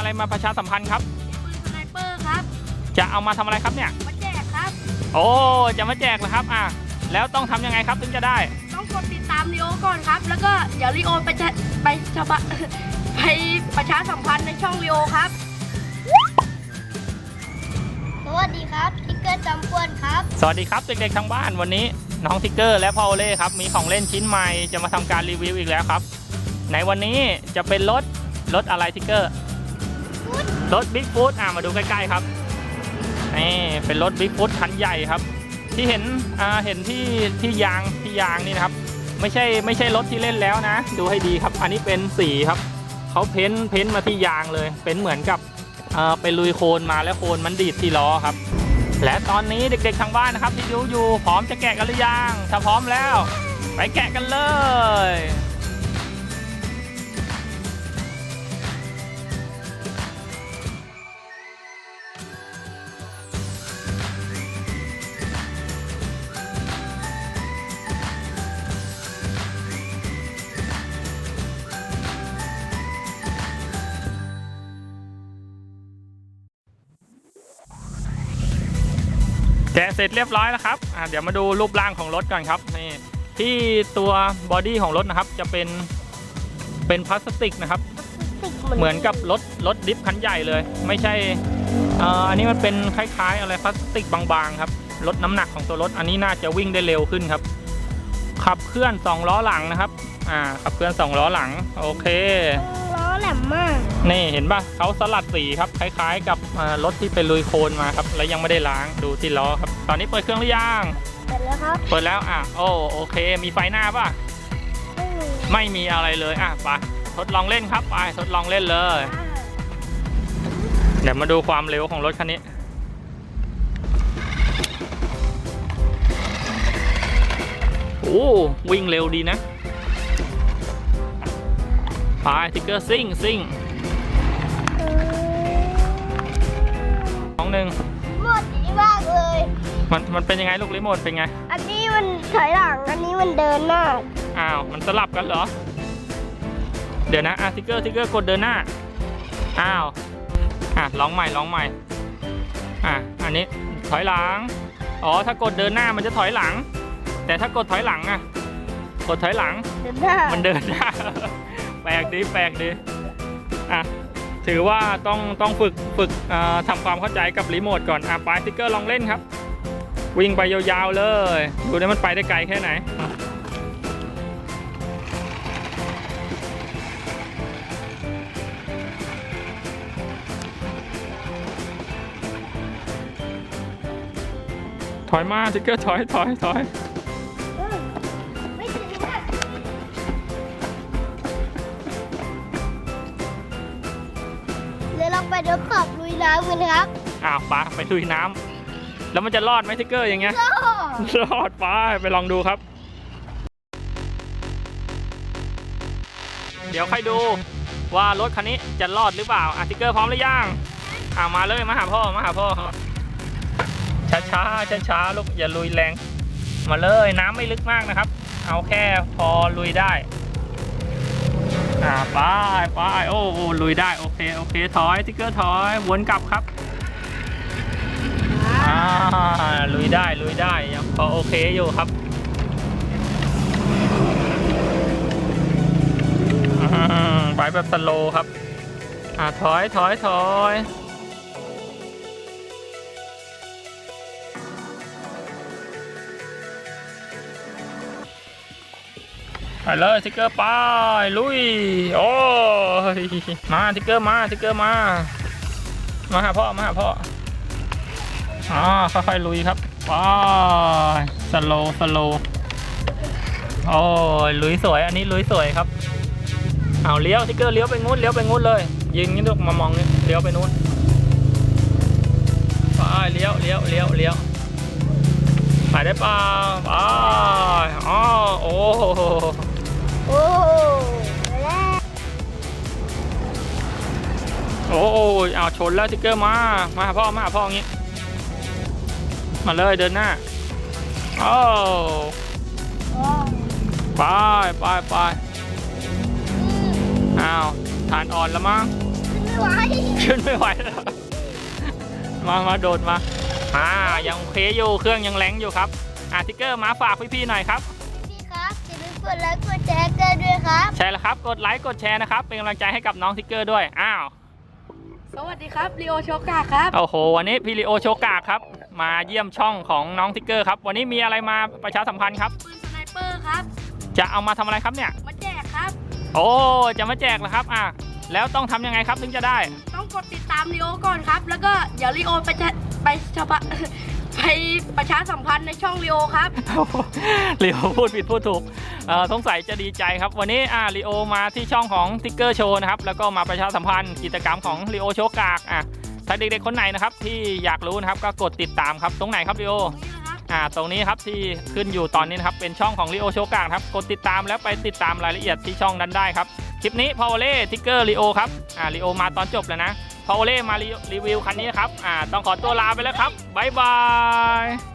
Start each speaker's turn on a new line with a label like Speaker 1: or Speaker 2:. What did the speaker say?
Speaker 1: อะไรมาประชาสัมพันธ์ครับ
Speaker 2: ปืนสไนเปอร์ครับ
Speaker 1: จะเอามาทำอะไรครับเนี่ย
Speaker 2: มาแจกครับ
Speaker 1: โอ้จะมาแจกเหรอครับอะแล้วต้องทำยังไงครับถึงจะได้
Speaker 2: ต้องกดติดตามลีโอก่อนครับ แล้วก็เดี๋ยวลีโอไปจะไปชาวบ้านไปประชาสัมพันธ์ในช่องลีโอครับ สวัสดีครับทิกเกอร์จำปวนครับ
Speaker 1: สวัสดีครับเด็กๆทางบ้านวันนี้น้องทิกเกอร์และพ่อโอเล่ครับมีของเล่นชิ้นใหม่จะมาทำการรีวิวอีกแล้วครับ ในวันนี้จะเป็นรถรถอะไรทิกเกอร์ รถบิ๊กฟูดอะมาดูใกล้ๆครับนี่เป็นรถบิ๊กฟูดคันใหญ่ครับ ที่เห็นอ่าเห็นที่ที่ยางที่ยางนี่นะครับ ไม่ใช่ไม่ใช่รถที่เล่นแล้วนะ ดูให้ดีครับ อันนี้เป็นสีครับเขาเพ้นท์เพ้นท์มาที่ยางเลย เป็นเหมือนกับอ่อไปลุยโคลนมาแล้วโคลนมันดีดที่ล้อครับ และตอนนี้เด็กๆทางบ้านนะครับที่ดูอยู่พร้อมจะแกะกันหรือยังถ้าพร้อมแล้ว ไปแกะกันเลย แกะเสร็จเรียบร้อยแล้วครับอะเดี๋ยวมาดูรูปร่างของรถก่อนครับนี่ที่ตัวบอดี้ของรถนะครับจะเป็นเป็นพลาสติกนะครับ เหมือนกับรถรถดิฟคันใหญ่เลย ไม่ใช่เอ่ออันนี้มันเป็นคล้าย ๆ อะไรพลาสติกบางๆครับลดน้ำหนักของตัวรถ อันนี้น่าจะวิ่งได้เร็วขึ้นครับ ขับเคลื่อนสองล้อหลังนะครับ อ่าขับเคลื่อนสองล้อหลัง โอเค
Speaker 2: ล้อ แหลมมาก
Speaker 1: นี่เห็นป่ะเขาสลัดสีครับคล้าย ๆ กับอ่ารถที่ไปลุยโคลนมาครับ แล้วยังไม่ได้ล้างดูที่ล้อครับ ตอนนี้เปิดเครื่องหรือยัง
Speaker 2: เสร็จแล้วครับ
Speaker 1: เปิดแล้วอะโอ้โอเค มีไฟหน้าป่ะไม่มีอะไรเลยอะไปทดลองเล่นครับไปทดลองเล่นเลย เดี๋ยวมาดูความเร็วของรถคันนี้โอ้วิ่งเร็วดีนะ ไปทิกเกอร์ซิ่งซิ่งสองหนึ่ง
Speaker 2: หมดดีมากเลย
Speaker 1: มันมันเป็นยังไงลูกรีโมทเป็นไง
Speaker 2: อันนี้มันถอยหลัง อันนี้มันเดินหน้า
Speaker 1: อ้าว มันสลับกันเหรอ เดี๋ยวนะอะทิกเกอร์ทิกเกอร์กดเดินหน้า อ้าว อะลองใหม่ลองใหม่ อะ อันนี้ถอยหลัง อ๋อ ถ้ากดเดินหน้ามันจะถอยหลัง แต่ถ้ากดถอยหลังอะ กดถอยหลัง
Speaker 2: เดินหน้า
Speaker 1: มันเดินหน้า แปลกดีแปลกดีอะถือว่าต้องต้องฝึกฝึกทำความเข้าใจกับรีโมทก่อนอะไปทิกเกอร์ลองเล่นครับ วิ่งไปยาวๆเลย ดูได้มันไปได้ไกลแค่ไหนถอยมาทิกเกอร์ถอยถอยถอย
Speaker 2: เดี๋ยวเราไปทดสอบลุยน้ำกันครับ
Speaker 1: อ้าวปาไปลุยน้ำแล้วมันจะรอดไหมทิกเกอร์อย่างเงี้ยรอดไปไปลองดูครับ เดี๋ยวค่อยดูว่ารถคันนี้จะรอดหรือเปล่าอะทิกเกอร์พร้อมหรือยังอ่ามาเลยมาหาพ่อมาหาพ่อช้าช้าช้าช้าๆลูกอย่าลุยแรง มาเลยน้ำไม่ลึกมากนะครับ เอาแค่พอลุยได้ อ่าไปไปโอ้โอ้ลุยได้โอเคโอเคถอยติ๊กเกอร์ถอยวนกลับครับอ่าลุยได้ลุยได้ยังพอโอเคอยู่ครับอืมไปแบบสโลครับอ่าถอยถอยถอย ไปเลยทิกเกอร์ไปลุย โอ้ยมาทิกเกอร์มาทิกเกอร์มา มาหาพ่อมาหาพ่ออ่าค่อยๆลุยครับไปสโลสโลโอ้ยลุยสวยอันนี้ลุยสวยครับเอาเลี้ยวทิกเกอร์เลี้ยวไปงู้นเลี้ยวไปงู้นเลยยิงนี่ลูกมามองนี่เลี้ยวไปนู้นไปเลี้ยวเลี้ยวเลี้ยวเลี้ยวไปได้ป่าไปอ๋อโอ้ โอ้ยเอาชนแล้วทิกเกอร์มา มาหาพ่อมาหาพ่ออย่างงี้ มาเลยเดินหน้าโอ้ไปไปไปอ้าวฐานอ่อนแล้วมั้ง
Speaker 2: ไม่ไห
Speaker 3: ไหว
Speaker 1: ขึ้นไม่ไหวแล้วมามาโดดมาอ่ายังโอเคอยู่เครื่องยังแรงอยู่ครับอ่าทิกเกอร์มาฝากพี่ๆหน่อยครับ
Speaker 3: พี่ครับอย่าลืมกดไลค์กดแชร์กันด้วยครับ
Speaker 1: ใช่แล้วครับ กดไลค์กดแชร์นะครับ เป็นกำลังใจให้กับน้องทิกเกอร์ด้วย อ้าว
Speaker 2: สวัสดีครับลีโอโชกาครับ
Speaker 1: โอ้โห วันนี้พี่ลิโอโชกากครับ มาเยี่ยมช่องของน้องทิกเกอร์ครับ วันนี้มีอะไรมาประชาสัมพันธ์ครับ
Speaker 2: ปืนสไนเปอร์ครับ
Speaker 1: จะเอามาทำอะไรครับเนี่ย
Speaker 2: มาแจกครับ
Speaker 1: โอ้จะมาแจกเหรอครับอะแล้วต้องทำยังไงครับถึงจะได้
Speaker 2: ต้องกดติดตามลีโอก่อนครับ แล้วก็เดี๋ยวลีโอไปจะไปชะบะ ไปประชาสัมพันธ์ในช่องลีโอครับ
Speaker 1: ลีโอพูดผิดพูดถูกเอ่อสงสัยจะดีใจครับ วันนี้อ่าลีโอมาที่ช่องของทิกเกอร์โชว์นะครับ แล้วก็มาประชาสัมพันธ์กิจกรรมของลีโอโชว์กากอะถ้าเด็กๆคนไหนนะครับที่อยากรู้นะครับก็กดติดตามครับตรงไหนครับลีโอ
Speaker 2: ตรงนี้นะครับ
Speaker 1: อ่าตรงนี้ครับที่ขึ้นอยู่ตอนนี้นะครับเป็นช่องของลีโอโชว์กากครับกดติดตามแล้วไปติดตามรายละเอียดที่ช่องนั้นได้ครับคลิปนี้พาวเล่ทิกเกอร์ลีโอครับอ่าลีโอมาตอนจบแล้วนะ พาวเล่มารีรีวิวคันนี้ครับ อ่า ต้องขอตัวลาไปแล้วครับ บ๊ายบาย